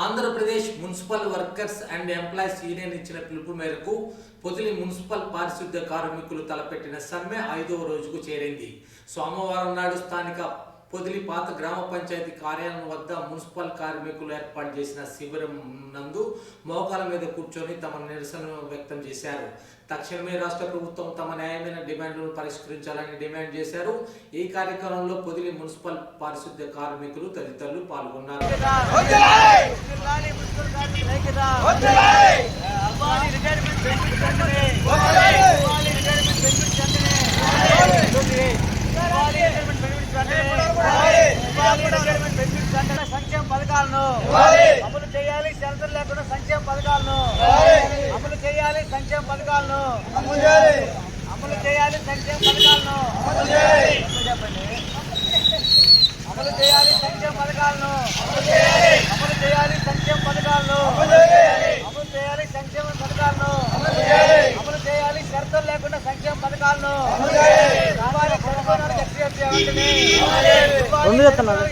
Andhra Pradesh municipal workers and employees union ఇచ్చిన పిలుపు మేరకు పొదిలి మున్సిపల్ పారిశుద్ధ్య కార్మికులు తలపెట్టిన సమ్మె ఐదవ రోజుకు చేరింది. సోమవారం నాడు స్థానిక పొదిలి పాత గ్రామ పంచాయతీ కార్యాలయం వద్ద మున్సిపల్ కార్మికులు ఏర్పాటు చేసిన శిబిరం నందు మోకాల మీద కూర్చొని తమ నిరసన వ్యక్తం చేశారు. తక్షణమే రాష్ట్ర ప్రభుత్వం తమ న్యాయమైన డిమాండ్లను పరిష్కరించాలని డిమాండ్ చేశారు. ఈ కార్యక్రమంలో పొదిలి మున్సిపల్ పారిశుద్ధ్య కార్మికులు తదితరులు పాల్గొన్నారు. సంక్షేమ పథకాలను అమలు చేయాలి షరతులు లేకుండా సంక్షేమ పథకాలను అమలు చేయాలి సంక్షేమ పథకాలను అమలు చేయాలి సంక్షేమ పథకాలను చెప్పండి అమలు చేయాలి సంక్షేమ పథకాలను అమలు చేయాలి సంక్షేమ పథకాలను అమలు చేయాలి సంక్షేమ పథకాలను అమలు చేయాలి షరతులు లేకుండా సంక్షేమ పథకాలను రెండు చెప్తున్నారు